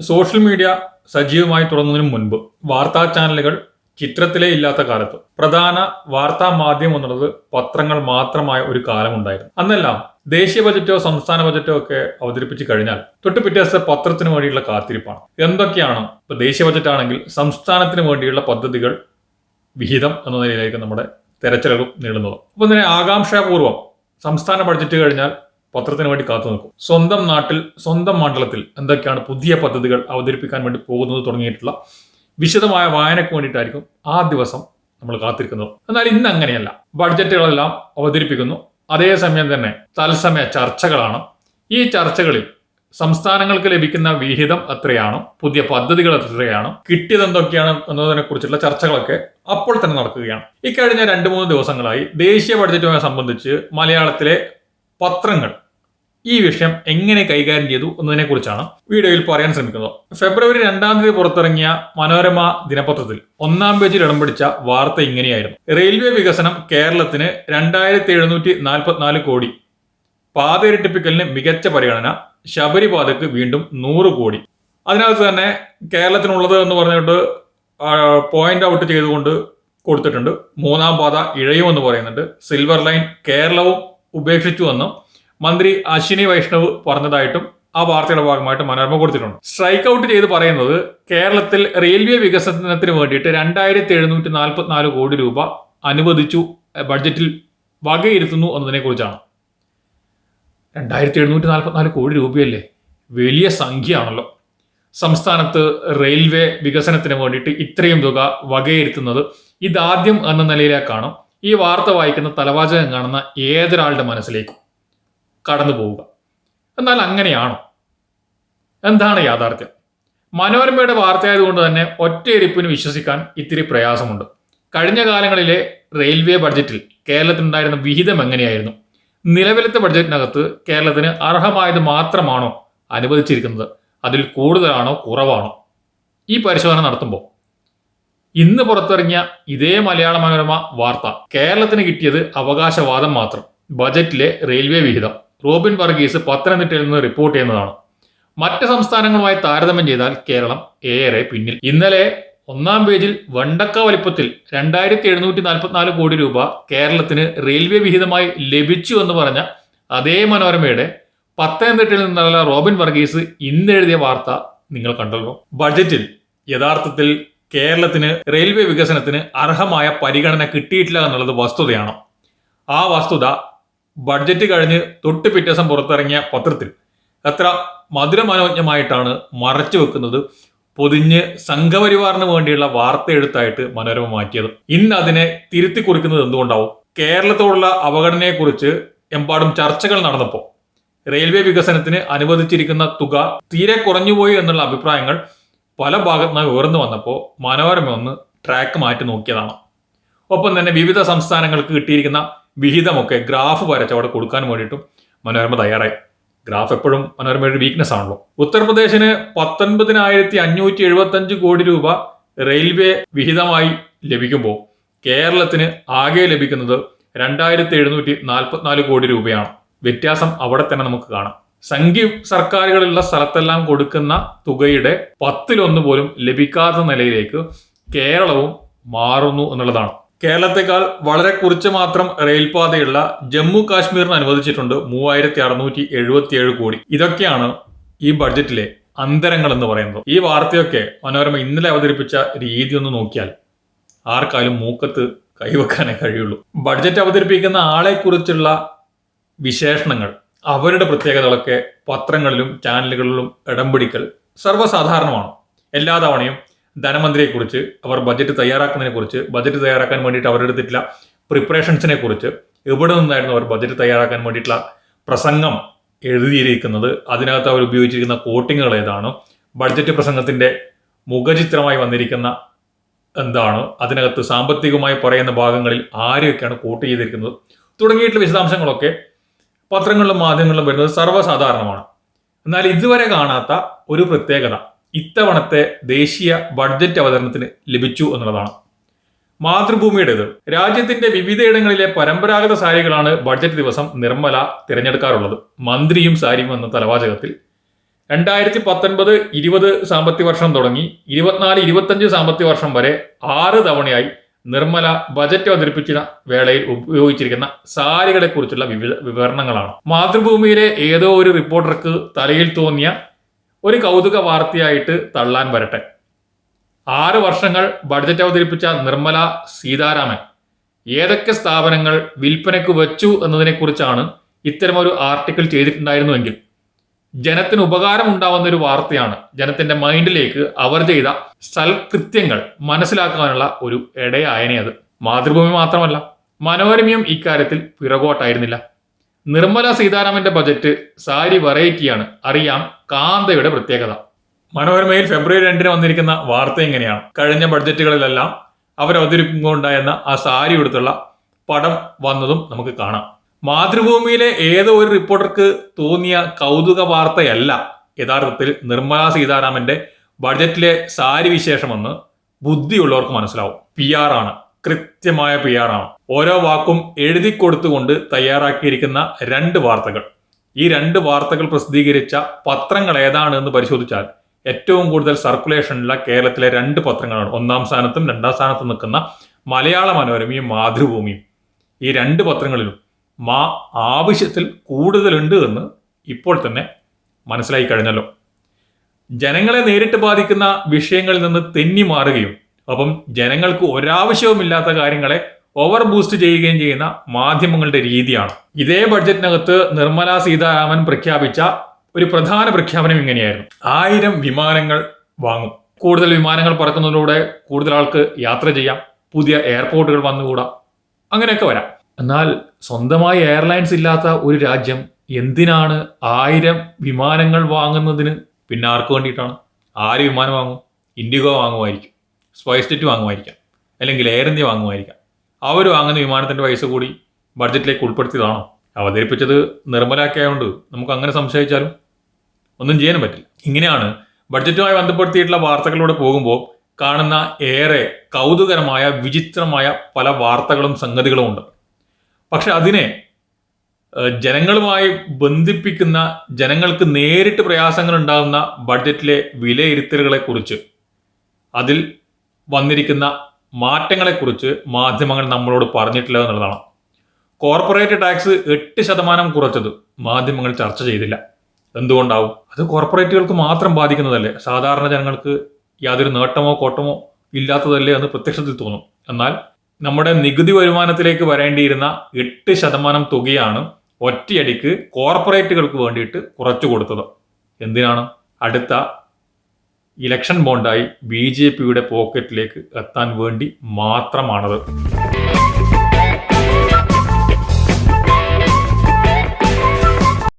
Social media സജീവമായി തുറന്നതിനു മുൻപ് വാർത്താ ചാനലുകൾ ചിത്രത്തിലേ ഇല്ലാത്ത കാലത്ത് പ്രധാന വാർത്താ മാധ്യമം എന്നുള്ളത് പത്രങ്ങൾ മാത്രമായ ഒരു കാലമുണ്ടായിരുന്നു അന്നെല്ലാം ദേശീയ ബജറ്റോ സംസ്ഥാന ബജറ്റോ ഒക്കെ അവതരിപ്പിച്ച് കഴിഞ്ഞാൽ തൊട്ട് പിറ്റേ ദിവസത്തെ പത്രത്തിന് വേണ്ടിയുള്ള കാത്തിരിപ്പാണ്. എന്തൊക്കെയാണ് ഇപ്പൊ ദേശീയ ബജറ്റ് ആണെങ്കിൽ സംസ്ഥാനത്തിന് വേണ്ടിയുള്ള പദ്ധതികൾ വിഹിതം എന്ന നിലയിലേക്ക് നമ്മുടെ തെരച്ചിലുകൾ നീളുന്നത്. അപ്പൊ ഇതിനെ ആകാംക്ഷാപൂർവം സംസ്ഥാന ബഡ്ജറ്റ് കഴിഞ്ഞാൽ പത്രത്തിന് വേണ്ടി കാത്തു നിൽക്കും. സ്വന്തം നാട്ടിൽ സ്വന്തം മണ്ഡലത്തിൽ എന്തൊക്കെയാണ് പുതിയ പദ്ധതികൾ അവതരിപ്പിക്കാൻ വേണ്ടി പോകുന്നത് തുടങ്ങിയിട്ടുള്ള വിശദമായ വായനയ്ക്ക് വേണ്ടിയിട്ടായിരിക്കും ആ ദിവസം നമ്മൾ കാത്തിരിക്കുന്നത്. എന്നാൽ ഇന്ന് അങ്ങനെയല്ല. ബഡ്ജറ്റുകളെല്ലാം അവതരിപ്പിക്കുന്നു. അതേസമയം തന്നെ തത്സമയ ചർച്ചകളാണ്. ഈ ചർച്ചകളിൽ സംസ്ഥാനങ്ങൾക്ക് ലഭിക്കുന്ന വിഹിതം എത്രയാണ്? പുതിയ പദ്ധതികൾ എത്രയാണ്? കിട്ടിയത് എന്തൊക്കെയാണ് എന്നതിനെ കുറിച്ചുള്ള ചർച്ചകളൊക്കെ അപ്പോൾ തന്നെ നടക്കുകയാണ്. ഇക്കഴിഞ്ഞ രണ്ട് മൂന്ന് ദിവസങ്ങളായി ദേശീയ ബഡ്ജറ്റുമായി സംബന്ധിച്ച് മലയാളത്തിലെ പത്രങ്ങൾ ഈ വിഷയം എങ്ങനെ കൈകാര്യം ചെയ്തു എന്നതിനെ കുറിച്ചാണ് വീഡിയോയിൽ പറയാൻ ശ്രമിക്കുന്നത്. ഫെബ്രുവരി രണ്ടാം തീയതി പുറത്തിറങ്ങിയ മനോരമ ദിനപത്രത്തിൽ ഒന്നാം പേജിൽ ഇടം പിടിച്ച വാർത്ത ഇങ്ങനെയായിരുന്നു. റെയിൽവേ വികസനം കേരളത്തിന് രണ്ടായിരത്തി എഴുന്നൂറ്റി നാൽപ്പത്തിനാല് കോടി. പാത ഇരട്ടിപ്പിക്കലിന് മികച്ച പരിഗണന. ശബരിപാതയ്ക്ക് വീണ്ടും നൂറ് കോടി. അതിനകത്ത് തന്നെ കേരളത്തിനുള്ളത് എന്ന് പറഞ്ഞിട്ട് പോയിന്റ് ഔട്ട് ചെയ്തുകൊണ്ട് കൊടുത്തിട്ടുണ്ട്. മൂന്നാം പാത ഇഴയുമെന്ന് പറയുന്നുണ്ട്. സിൽവർ ലൈൻ കേരളവും ഉപേക്ഷിച്ചു എന്നും മന്ത്രി അശ്വിനി വൈഷ്ണവ് പറഞ്ഞതായിട്ടും ആ വാർത്തയുടെ ഭാഗമായിട്ട് മനോരമ കൊടുത്തിട്ടുണ്ട്. സ്ട്രൈക്ക് ഔട്ട് ചെയ്ത് പറയുന്നത് കേരളത്തിൽ റെയിൽവേ വികസനത്തിന് വേണ്ടിയിട്ട് രണ്ടായിരത്തി എഴുന്നൂറ്റി നാൽപ്പത്തിനാല് കോടി രൂപ അനുവദിച്ചു ബഡ്ജറ്റിൽ വകയിരുത്തുന്നു എന്നതിനെ കുറിച്ചാണ്. രണ്ടായിരത്തി എഴുന്നൂറ്റി നാൽപ്പത്തിനാല് കോടി രൂപയല്ലേ? വലിയ സംഖ്യയാണല്ലോ. സംസ്ഥാനത്ത് റെയിൽവേ വികസനത്തിന് വേണ്ടിയിട്ട് ഇത്രയും തുക വകയിരുത്തുന്നത് ഇതാദ്യം എന്ന നിലയിലേക്കാണ്. ഈ വാർത്ത വായിക്കുന്ന തലവാചകം കാണുന്ന ഏതൊരാളുടെ മനസ്സിലേക്കും? കടന്നു പോവുക. എന്നാൽ അങ്ങനെയാണോ? എന്താണ് യാഥാർത്ഥ്യം? മനോരമയുടെ വാർത്തയായതുകൊണ്ട് തന്നെ ഒറ്റയിരിപ്പിന് വിശ്വസിക്കാൻ ഇത്തിരി പ്രയാസമുണ്ട്. കഴിഞ്ഞ കാലങ്ങളിലെ റെയിൽവേ ബഡ്ജറ്റിൽ കേരളത്തിനുണ്ടായിരുന്ന വിഹിതം എങ്ങനെയായിരുന്നു? നിലവിലത്തെ ബഡ്ജറ്റിനകത്ത് കേരളത്തിന് അർഹമായത് മാത്രമാണോ അനുവദിച്ചിരിക്കുന്നത്? അതിൽ കൂടുതലാണോ കുറവാണോ? ഈ പരിശോധന നടത്തുമ്പോൾ. ഇന്ന് പുറത്തിറങ്ങിയ ഇതേ മലയാള മനോരമ വാർത്ത കേരളത്തിന് കിട്ടിയത് അവകാശവാദം മാത്രം. ബജറ്റിലെ റെയിൽവേ വിഹിതം. റോബിൻ വർഗീസ് പത്തനംതിട്ടയിൽ നിന്ന് റിപ്പോർട്ട് ചെയ്യുന്നതാണ്. മറ്റ് സംസ്ഥാനങ്ങളുമായി താരതമ്യം ചെയ്താൽ കേരളം ഏറെ പിന്നിൽ. ഇന്നലെ ഒന്നാം പേജിൽ വണ്ടക്ക വലിപ്പത്തിൽ രണ്ടായിരത്തി എഴുന്നൂറ്റി നാൽപ്പത്തിനാല് കോടി രൂപ കേരളത്തിന് റെയിൽവേ വിഹിതമായി ലഭിച്ചു എന്ന് പറഞ്ഞ അതേ മനോരമയുടെ പത്തനംതിട്ടയിൽ നിന്നുള്ള റോബിൻ വർഗീസ് ഇന്നെഴുതിയ വാർത്ത നിങ്ങൾ കണ്ടല്ലോ. ബഡ്ജറ്റിൽ യഥാർത്ഥത്തിൽ കേരളത്തിന് റെയിൽവേ വികസനത്തിന് അർഹമായ പരിഗണന കിട്ടിയിട്ടില്ല എന്നുള്ളത് വസ്തുതയാണ്. ആ വസ്തുത ബഡ്ജറ്റ് കഴിഞ്ഞ് തൊട്ട് പിറ്റേ ദിവസം പുറത്തിറങ്ങിയ പത്രത്തിൽ എത്ര മധുരമനോജ്ഞമായിട്ടാണ് മറച്ചു വെക്കുന്നത്. പൊതിഞ്ഞ് സംഘപരിവാറിന് വേണ്ടിയുള്ള വാർത്ത എഴുത്തായിട്ട് മനോരമ മാറ്റിയത്. ഇന്ന് അതിനെ തിരുത്തി കുറിക്കുന്നത് എന്തുകൊണ്ടാവും? കേരളത്തോടുള്ള അവഗണനയെക്കുറിച്ച് എമ്പാടും ചർച്ചകൾ നടന്നപ്പോൾ റെയിൽവേ വികസനത്തിന് അനുവദിച്ചിരിക്കുന്ന തുക തീരെ കുറഞ്ഞുപോയി എന്നുള്ള അഭിപ്രായങ്ങൾ പല ഭാഗത്ത് നിന്ന് ഉയർന്നു വന്നപ്പോൾ മനോരമ ഒന്ന് ട്രാക്ക് മാറ്റി നോക്കിയതാണ്. ഒപ്പം തന്നെ വിവിധ സംസ്ഥാനങ്ങൾക്ക് കിട്ടിയിരിക്കുന്ന വിഹിതമൊക്കെ ഗ്രാഫ് വരച്ച് അവിടെ കൊടുക്കാൻ വേണ്ടിയിട്ടും മനോരമ തയ്യാറായി. ഗ്രാഫ് എപ്പോഴും മനോരമയുടെ വീക്ക്നെസ് ആണല്ലോ. ഉത്തർപ്രദേശിന് പത്തൊൻപതിനായിരത്തി അഞ്ഞൂറ്റി എഴുപത്തഞ്ച് കോടി രൂപ റെയിൽവേ വിഹിതമായി ലഭിക്കുമ്പോൾ കേരളത്തിന് ആകെ ലഭിക്കുന്നത് രണ്ടായിരത്തി എഴുന്നൂറ്റി നാൽപ്പത്തിനാല് കോടി രൂപയാണ്. വ്യത്യാസം അവിടെ തന്നെ നമുക്ക് കാണാം. സംഘി സർക്കാരുകളുള്ള സ്ഥലത്തെല്ലാം കൊടുക്കുന്ന തുകയുടെ പത്തിലൊന്ന് പോലും ലഭിക്കാത്ത നിലയിലേക്ക് കേരളവും മാറുന്നു എന്നുള്ളതാണ്. കേരളത്തെക്കാൾ വളരെ കുറച്ച് മാത്രം റെയിൽപാതയുള്ള ജമ്മു കാശ്മീരിന് അനുവദിച്ചിട്ടുണ്ട് മൂവായിരത്തി അറുന്നൂറ്റി എഴുപത്തിയേഴ് കോടി. ഇതൊക്കെയാണ് ഈ ബഡ്ജറ്റിലെ അന്തരങ്ങൾ എന്ന് പറയുന്നത്. ഈ വാർത്തയൊക്കെ മനോരമ ഇന്നലെ അവതരിപ്പിച്ച രീതി ഒന്ന് നോക്കിയാൽ ആർക്കാലും മൂക്കത്ത് കൈവെക്കാനേ കഴിയുള്ളൂ. ബഡ്ജറ്റ് അവതരിപ്പിക്കുന്ന ആളെ കുറിച്ചുള്ള വിശേഷണങ്ങൾ അവരുടെ പ്രത്യേകതകളൊക്കെ പത്രങ്ങളിലും ചാനലുകളിലും ഇടം പിടിക്കൽ സർവസാധാരണമാണ്. എല്ലാ തവണയും ധനമന്ത്രിയെക്കുറിച്ച് അവർ ബജറ്റ് തയ്യാറാക്കുന്നതിനെ കുറിച്ച് ബജറ്റ് തയ്യാറാക്കാൻ വേണ്ടിയിട്ട് അവരെടുത്തിട്ടുള്ള പ്രിപ്പറേഷൻസിനെ കുറിച്ച് എവിടെ നിന്നായിരുന്നു അവർ ബജറ്റ് തയ്യാറാക്കാൻ വേണ്ടിയിട്ടുള്ള പ്രസംഗം എഴുതിയിരിക്കുന്നത്? അതിനകത്ത് അവർ ഉപയോഗിച്ചിരിക്കുന്ന കോട്ടിങ്ങുകൾ ഏതാണ്? ബഡ്ജറ്റ് പ്രസംഗത്തിന്റെ മുഖചിത്രമായി വന്നിരിക്കുന്ന എന്താണ്? അതിനകത്ത് സാമ്പത്തികമായി പറയുന്ന ഭാഗങ്ങളിൽ ആരെയൊക്കെയാണ് കോട്ട് ചെയ്തിരിക്കുന്നത്? തുടങ്ങിയിട്ടുള്ള വിശദാംശങ്ങളൊക്കെ പത്രങ്ങളിലും മാധ്യമങ്ങളിലും വരുന്നത് സർവസാധാരണമാണ്. എന്നാൽ ഇതുവരെ കാണാത്ത ഒരു പ്രത്യേകത. ഇത്തവണത്തെ ദേശീയ ബഡ്ജറ്റ് അവതരണത്തിന് ലഭിച്ചു എന്നുള്ളതാണ്. മാതൃഭൂമിയുടേത്. രാജ്യത്തിന്റെ വിവിധയിടങ്ങളിലെ പരമ്പരാഗത സാരികളാണ് ബഡ്ജറ്റ് ദിവസം നിർമ്മല തിരഞ്ഞെടുക്കാറുള്ളത്. മന്ത്രിയും സാരിയും എന്ന തലവാചകത്തിൽ. രണ്ടായിരത്തി പത്തൊൻപത് ഇരുപത് സാമ്പത്തിക വർഷം തുടങ്ങി ഇരുപത്തിനാല് ഇരുപത്തഞ്ച് സാമ്പത്തിക വർഷം വരെ ആറ് തവണയായി നിർമ്മല ബജറ്റ് അവതരിപ്പിച്ച വേളയിൽ ഉപയോഗിച്ചിരിക്കുന്ന സാരികളെ കുറിച്ചുള്ള വിവിധ വിവരണങ്ങളാണ്. മാതൃഭൂമിയിലെ ഏതോ ഒരു റിപ്പോർട്ടർക്ക് തലയിൽ തോന്നിയ ഒരു കൗതുക വാർത്തയായിട്ട് തള്ളാൻ വരട്ടെ. ആറ് വർഷങ്ങൾ ബഡ്ജറ്റ് അവതരിപ്പിച്ച നിർമ്മല സീതാരാമൻ ഏതൊക്കെ സ്ഥാപനങ്ങൾ വിൽപ്പനയ്ക്ക് വെച്ചു എന്നതിനെക്കുറിച്ചാണ് ഇത്തരമൊരു ആർട്ടിക്കിൾ ചെയ്തിട്ടുണ്ടായിരുന്നുവെങ്കിൽ. ജനത്തിന് ഉപകാരം ഉണ്ടാവുന്ന ഒരു വാർത്തയാണ് ജനത്തിന്റെ മൈൻഡിലേക്ക് അവർ ചെയ്ത സൽകൃത്യങ്ങൾ മനസ്സിലാക്കാനുള്ള ഒരു ഇടയായനെ അത്. മാതൃഭൂമി മാത്രമല്ല മനോരമയും ഇക്കാര്യത്തിൽ പിറകോട്ടായിരുന്നില്ല. നിർമ്മല സീതാരാമന്റെ ബജറ്റ് സാരി വെറൈറ്റിയാണ് അറിയാം കാന്തയുടെ പ്രത്യേകത. മനോരമയിൽ ഫെബ്രുവരി രണ്ടിന് വന്നിരിക്കുന്ന വാർത്ത എങ്ങനെയാണ്? കഴിഞ്ഞ ബഡ്ജറ്റുകളിലെല്ലാം അവരവതരിപ്പിക്കുമ്പോണ്ടായിരുന്ന ആ സാരി എടുത്തുള്ള പടം വന്നതും നമുക്ക് കാണാം. മാതൃഭൂമിയിലെ ഏതോ ഒരു റിപ്പോർട്ടർക്ക് തോന്നിയ കൗതുക വാർത്തയല്ല യഥാർത്ഥത്തിൽ നിർമ്മലാ സീതാരാമന്റെ ബഡ്ജറ്റിലെ സാരി വിശേഷമെന്ന് ബുദ്ധിയുള്ളവർക്ക് മനസ്സിലാവും. പി ആർ ആണ്. കൃത്യമായ പി ആർ ആണ്. ഓരോ വാക്കും എഴുതി കൊടുത്തുകൊണ്ട് തയ്യാറാക്കിയിരിക്കുന്ന രണ്ട് വാർത്തകൾ. ഈ രണ്ട് വാർത്തകൾ പ്രസിദ്ധീകരിച്ച പത്രങ്ങൾ ഏതാണ് എന്ന് പരിശോധിച്ചാൽ ഏറ്റവും കൂടുതൽ സർക്കുലേഷനുള്ള കേരളത്തിലെ രണ്ട് പത്രങ്ങളാണ്. ഒന്നാം സ്ഥാനത്തും രണ്ടാം സ്ഥാനത്തും നിൽക്കുന്ന മലയാള മനോരമയും മാതൃഭൂമിയും. ഈ രണ്ട് പത്രങ്ങളിലും മാ ആവശ്യത്തിൽ കൂടുതലുണ്ട് എന്ന് ഇപ്പോൾ തന്നെ മനസ്സിലായി കഴിഞ്ഞല്ലോ. ജനങ്ങളെ നേരിട്ട് ബാധിക്കുന്ന വിഷയങ്ങളിൽ നിന്ന് തെന്നി മാറുകയും ഒപ്പം ജനങ്ങൾക്ക് ഒരാവശ്യവുമില്ലാത്ത കാര്യങ്ങളെ ഓവർ ബൂസ്റ്റ് ചെയ്യുകയും ചെയ്യുന്ന മാധ്യമങ്ങളുടെ രീതിയാണ്. ഇതേ ബഡ്ജറ്റിനകത്ത് നിർമ്മല സീതാരാമൻ പ്രഖ്യാപിച്ച ഒരു പ്രധാന പ്രഖ്യാപനം ഇങ്ങനെയായിരുന്നു. ആയിരം വിമാനങ്ങൾ വാങ്ങും. കൂടുതൽ വിമാനങ്ങൾ പറക്കുന്നതിലൂടെ കൂടുതൽ ആൾക്ക് യാത്ര ചെയ്യാം. പുതിയ എയർപോർട്ടുകൾ വന്നുകൂടാ. അങ്ങനെയൊക്കെ വരാം. എന്നാൽ സ്വന്തമായി എയർലൈൻസ് ഇല്ലാത്ത ഒരു രാജ്യം എന്തിനാണ് ആയിരം വിമാനങ്ങൾ വാങ്ങുന്നതിന് പിന്നെ ആർക്ക് വേണ്ടിയിട്ടാണ്? ആര് വിമാനം വാങ്ങും? ഇൻഡിഗോ വാങ്ങുമായിരിക്കും. സ്പൈസ് ജെറ്റ് വാങ്ങുമായിരിക്കാം. അല്ലെങ്കിൽ എയർ ഇന്ത്യ വാങ്ങുമായിരിക്കാം. അവർ വാങ്ങുന്ന വിമാനത്തിന്റെ പൈസ കൂടി ബഡ്ജറ്റിലേക്ക് ഉൾപ്പെടുത്തിയതാണോ? അവതരിപ്പിച്ചത് നിർമ്മലാക്കിയായതുകൊണ്ട് നമുക്ക് അങ്ങനെ സംശയിച്ചാലും ഒന്നും ചെയ്യാനും പറ്റില്ല. ഇങ്ങനെയാണ് ബഡ്ജറ്റുമായി ബന്ധപ്പെടുത്തിയിട്ടുള്ള വാർത്തകളിലൂടെ പോകുമ്പോൾ കാണുന്ന ഏറെ കൗതുകരമായ വിചിത്രമായ പല വാർത്തകളും സംഗതികളും ഉണ്ട്. പക്ഷെ അതിനെ ജനങ്ങളുമായി ബന്ധിപ്പിക്കുന്ന ജനങ്ങൾക്ക് നേരിട്ട് പ്രയാസങ്ങൾ ഉണ്ടാകുന്ന ബഡ്ജറ്റിലെ വിലയിരുത്തലുകളെക്കുറിച്ച് അതിൽ വന്നിരിക്കുന്ന മാറ്റങ്ങളെക്കുറിച്ച് മാധ്യമങ്ങൾ നമ്മളോട് പറഞ്ഞിട്ടില്ല എന്നുള്ളതാണ്. കോർപ്പറേറ്റ് ടാക്സ് എട്ട് ശതമാനം കുറച്ചത് മാധ്യമങ്ങൾ ചർച്ച ചെയ്തില്ല. എന്തുകൊണ്ടാവും? അത് കോർപ്പറേറ്റുകൾക്ക് മാത്രം ബാധിക്കുന്നതല്ലേ? സാധാരണ ജനങ്ങൾക്ക് യാതൊരു നേട്ടമോ കോട്ടമോ ഇല്ലാത്തതല്ലേ എന്ന് പ്രത്യക്ഷത്തിൽ തോന്നും. എന്നാൽ നമ്മുടെ നികുതി വരുമാനത്തിലേക്ക് വരേണ്ടിയിരുന്ന എട്ട് ശതമാനം തുകയാണ് ഒറ്റയടിക്ക് കോർപ്പറേറ്റുകൾക്ക് വേണ്ടിയിട്ട് കുറച്ചു കൊടുത്തത്. എന്തിനാണ്? അടുത്ത ഇലക്ഷൻ ബോണ്ടായി ബി ജെ പിയുടെ പോക്കറ്റിലേക്ക് എത്താൻ വേണ്ടി മാത്രമാണത്.